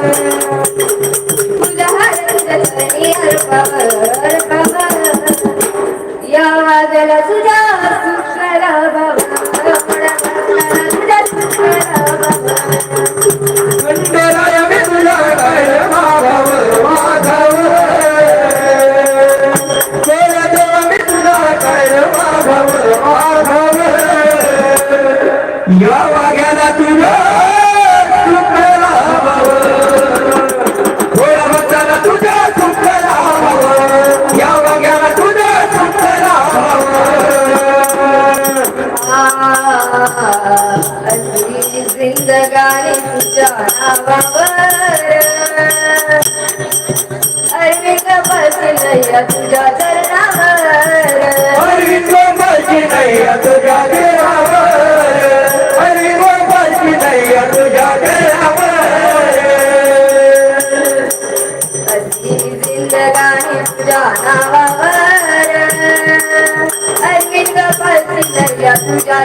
Thank you. लगाने तुझ्या नावावर अरविंद बसलैया तुझ्या चरणावर अरविंद बसलैया तुझ्या चरणावर अरविंद बसलैया तुझ्या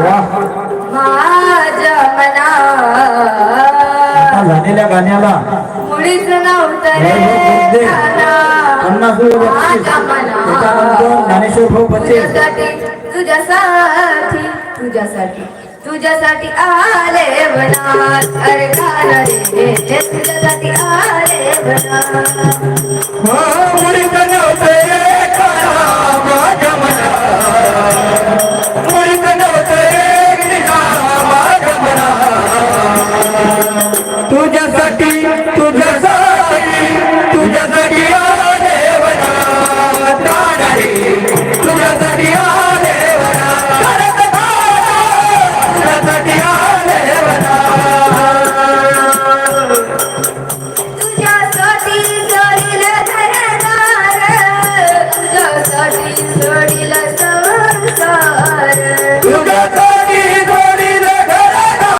मना झालेल्या गाण्याला पन्नास ज्ञानेश्वर तुझ्यासाठी तुझ्यासाठी तुझ्यासाठी आले तुझ्यासाठी आले